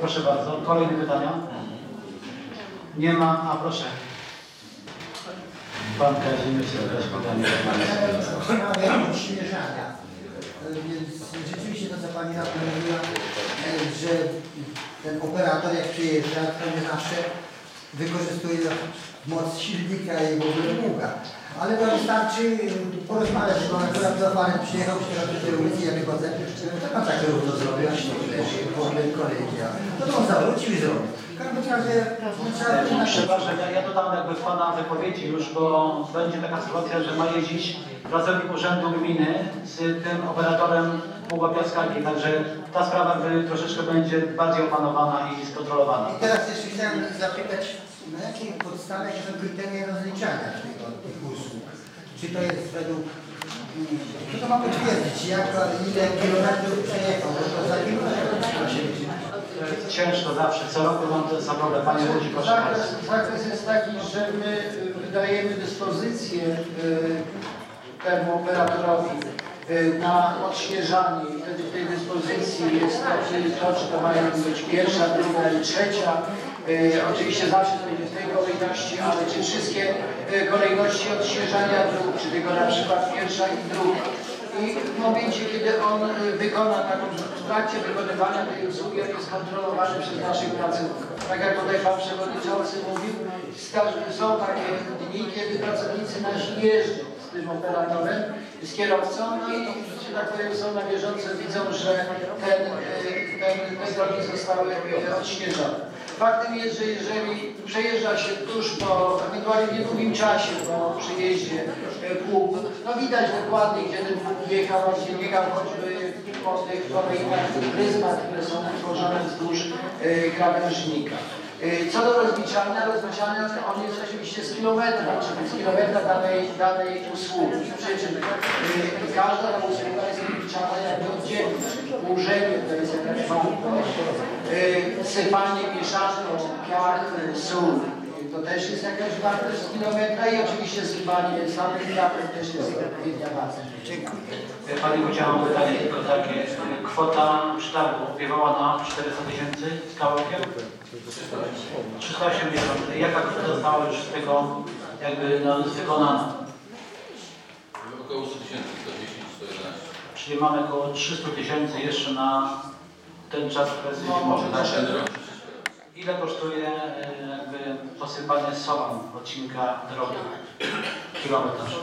Proszę bardzo, kolejne pytania? Nie ma, a proszę. Pan Kazimierz też pytanie. Sprawie odświeżania. E, Więc rzeczywiście to, co Pani Radna mówiła, że ten operator jak przyjeżdża, to nie zawsze wykorzystuje moc silnika i w ogóle długa. Ale to wystarczy e, porozmawiać, bo akurat za Panem przyjechał, przyjechał do tej ulicy, ja wychodzę, to pan tak równo zrobił, a śnieg leży, w ogóle kolej działa. No to on zawrócił i zrobił. Razie trzeba... Przepraszam, ja, ja dodam jakby w Pana wypowiedzi już, bo będzie taka sytuacja, że ma jeździć pracownik Urzędu Gminy z tym operatorem Pługa Piaskarki, także ta sprawa troszeczkę będzie bardziej opanowana i skontrolowana. I teraz jeszcze chciałem zapytać, na jakiej podstawie jakie są kryteria rozliczania tego, tych usług? Czy to jest według... mm, Kto to ma potwierdzić? Jak, ile kilometrów przejechał? Bo to za liczyć. Ciężko zawsze, co roku mam ten sam problem. Panie Łodzi, proszę Zakres, zakres jest taki, że my wydajemy dyspozycję y, temu operatorowi na odświeżanie i wtedy w tej dyspozycji jest to, czy to, mają być pierwsza, druga i trzecia. Y, Oczywiście zawsze to będzie w tej kolejności, ale czy wszystkie y, kolejności odświeżania dróg, czy tylko na przykład pierwsza i druga. I w momencie, kiedy on wykona taką, w trakcie wykonywania tej usługi, on jest kontrolowany przez naszych pracowników. Tak jak tutaj Pan Przewodniczący mówił, są takie dni, kiedy pracownicy nasi jeżdżą z tym operatorem, z kierowcą no i, że tak powiem, są na bieżąco, widzą, że ten, ten, te drogi zostały odświeżone. Faktem jest, że jeżeli przejeżdża się tuż po, ewentualnie w niedługim czasie po przyjeździe e, pług, no widać dokładnie, gdzie ten pług jechał, a jechał choćby po tych kolejnych pryzmach, które są utworzone wzdłuż e, krawężnika. E, Co do rozliczania, rozliczania on jest oczywiście z kilometra, czyli z kilometra danej, danej usługi. Przy czym e, każda ta usługa jest rozliczana jakby oddzielnie, czyli ułożenie to jest jakaś warunkowość, e, sypanie mieszanką, piach, e, sól. To też jest jakaś wartość z kilometra i oczywiście sypanie samym piachem też jest odpowiednia wartość. Dziękuję. Panie Wójcie, mam pytanie tylko takie. Kwota przetargu opiewała na 400 tysięcy z kawałkiem? 380. Jaka kwota została już z tego jakby no, wykonana? Około 100 tysięcy, 110, 111. Czyli mamy około 300 tysięcy jeszcze na ten czas presji zimowy. Na ten rok. Ile kosztuje e, jakby posypanie solą odcinka drogi? Kilometrz.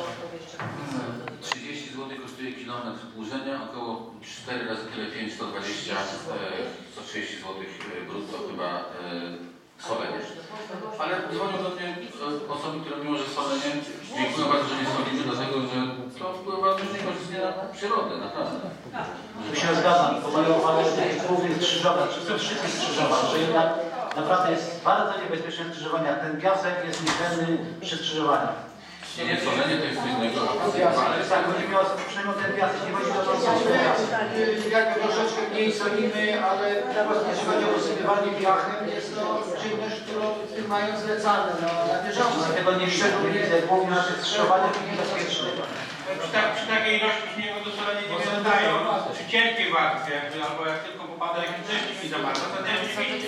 30 zł kosztuje kilometr wdłużenia, około 4 razy tyle 5, 120, e, 130 zł brutto chyba e, solenie. Ale dzwonią do mnie e, osoby, które mimo, że solenie, dziękuję bardzo, że nie solimy, dlatego że to wpływa niekorzystnie na przyrodę, naprawdę. Tu się zgadzam, to uwaga jest głównie skrzyżowa, czy to wszystkich skrzyżowa, że jednak naprawdę jest bardzo niebezpieczne skrzyżowania. Ten piasek jest niezbędny przy skrzyżowaniach. Nie, nie, solenie to jest co innego, tak, chodzi mi o przynajmniej ten piasek, nie chodzi o to, piasek. Y, Jakby troszeczkę mniej solimy, ale teraz jeśli chodzi o posypywanie piachem, jest to czynność, którą mają zlecane no, na bieżąco. Dlatego nie szczególnie widzę, głównie na tych skrzyżowaniach niebezpiecznych. Przy, tak, przy takiej ilości śniegu to solenie nie wyglądają. Przy cienkiej warstwie, jakby, albo jak tylko popada jakiś deszcz mi zamarza, to też rzeczywiście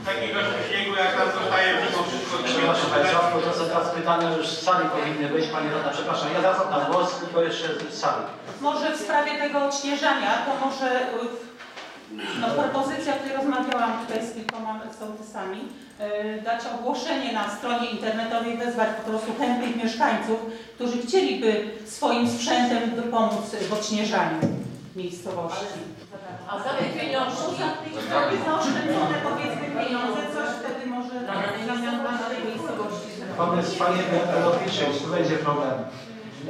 w takiej ilości śniegu jak tam zostaje mimo wszystko Przepraszam Państwa, bo to są teraz pytania już z sali powinny być, Pani Rada, przepraszam, ja zaraz oddam głos, tylko jeszcze z sali. Może w sprawie tego odśnieżania, to może y, no, propozycja, o której rozmawiałam tutaj z kilkoma sołtysami, y, dać ogłoszenie na stronie internetowej, wezwać po prostu chętnych mieszkańców, którzy chcieliby swoim sprzętem pomóc w odśnieżaniu miejscowości. A za te pieniążki Za oszczędzone powiedzmy pieniądze, coś wtedy może. Pomysł Panie Lotniczych, tu będzie problem.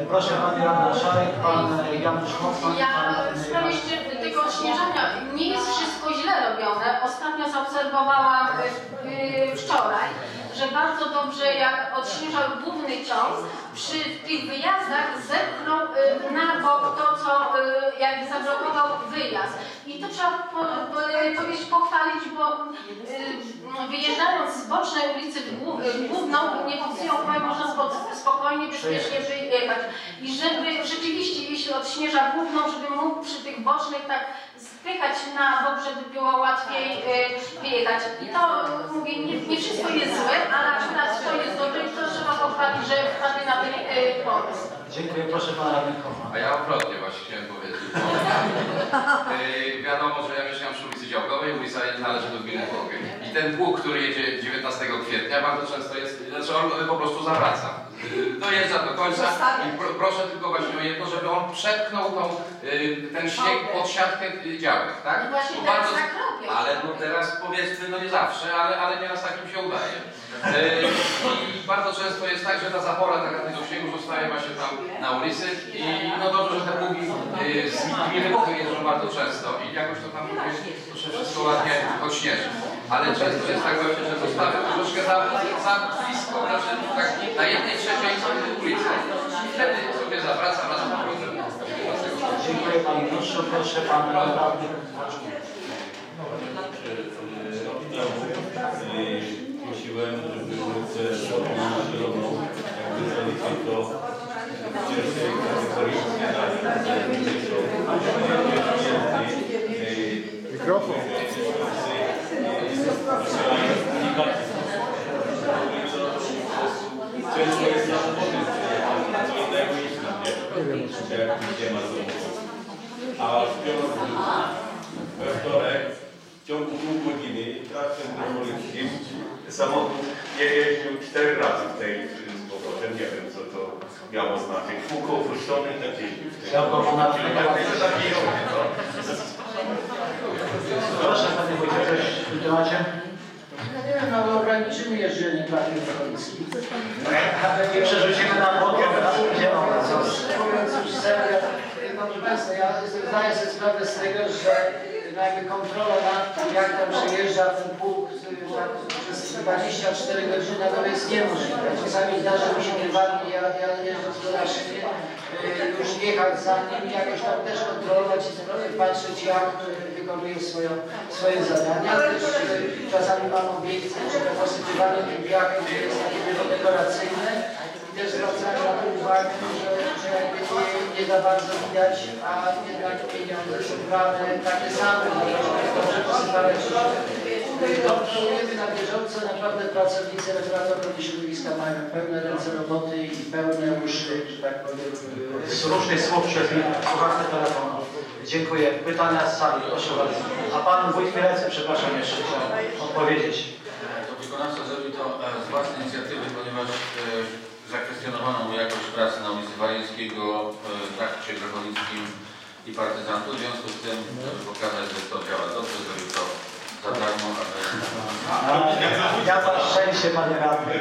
Proszę Pani Radna Szarek, Pan Janusz Hoffman, Ja Pan... tego odśnieżania nie jest wszystko źle robione. Ostatnio zaobserwowałam y, y, wczoraj, że bardzo dobrze jak odśnieżał główny ciąg, przy tych wyjazdach zepchnął y, na bok to, co y, jakby zablokował wyjazd. I to trzeba po, po, powiedzieć, pochwalić, bo y, wyjeżdżając z bocznej ulicy w głó- główną, nie psują, można spo- spokojnie, bezpiecznie wyjechać. I żeby rzeczywiście, jeśli odśnieża główną, żeby mógł przy tych bocznych tak spychać na bok, żeby było łatwiej wyjechać. I to mówię, nie, nie wszystko jest złe, ale akurat to jest dobre i pochwalić, że wpadli na ten y, pomysł. Dziękuję, proszę pana radnego. A ja odwrotnie właśnie chciałem powiedzieć. Bo, yy, wiadomo, że ja mieszkam przy ulicy Działkowej, ulica należy do gminy Włochy. I ten pług, który jedzie 19 kwietnia, bardzo często jest, znaczy on po prostu zawraca. Yy, dojeżdża do końca i pro, proszę tylko właśnie o jedno, żeby on przepchnął tą, yy, ten śnieg pod siatkę działek, tak? I właśnie Bo teraz bardzo- tak robią. ale no teraz powiedzmy, no nie zawsze, ale, ale nieraz takim się udaje. Bardzo często jest tak, że ta zapora taka tego śniegu zostaje właśnie tam na ulicy i no dobrze, że te pługi yy, z gminy jeżdżą bardzo często i jakoś to tam się wszystko ładnie odśnieży. Ale często jest tak właśnie, że zostawią troszkę za, za blisko, znaczy tak na jednej trzeciej ulicy. Wtedy sobie zawraca, wraca na. Dziękuję panu ministrzu, proszę pan radny. Domu. A w piątek, we wtorek, w ciągu pół godziny, traktem drogowy samochód nie jeździł cztery razy w tej z powrotem. Nie wiem, co to miało znaczyć. Kółko opuszczone i tak Taki no. Proszę panie wójcie, coś w tym temacie? Nie wiem, no ograniczymy jeżdżenie do Policji. Nie przerzucimy na teraz będziemy obracać. Mówiąc już serio, proszę Państwa, ja zdaję sobie sprawę z tego, że no jakby kontrola nad tym, jak tam przejeżdża ten tak, przez 24 godziny, no jest niemożliwe. Czasami zdarza mi się prywatnie, ja, ja Doraszkiem, y, już jechać za nim jakoś tam też kontrolować i y, patrzeć, jak y, wykonuje swoją, swoje zadania. Też y, czasami mam obiekcje, że to posypywanie tym piachem to jest takie dekoracyjne. I też zwracamy na to uwagę, że, że nie, za bardzo widać, a jednak pieniądze są brane takie same, dobrze posypane Kontrolujemy na bieżąco, naprawdę pracownicy referatu ochrony środowiska mają pełne ręce roboty i pełne uszy, że tak powiem. Z różnych słów przez słuchawkę telefonu. Dziękuję. Pytania z sali, proszę bardzo. A pan wójt Mielec, przepraszam, jeszcze chciał odpowiedzieć. To wykonawca zrobił to e, z własnej inicjatywy, ponieważ e, zakwestionowano mu jakość pracy na ulicy Waleńskiego, e, w trakcie Grachonickim i Partyzantu. W związku z tym, żeby pokazać, że to działa dobrze, zrobił to Ja za szczęście, panie radny.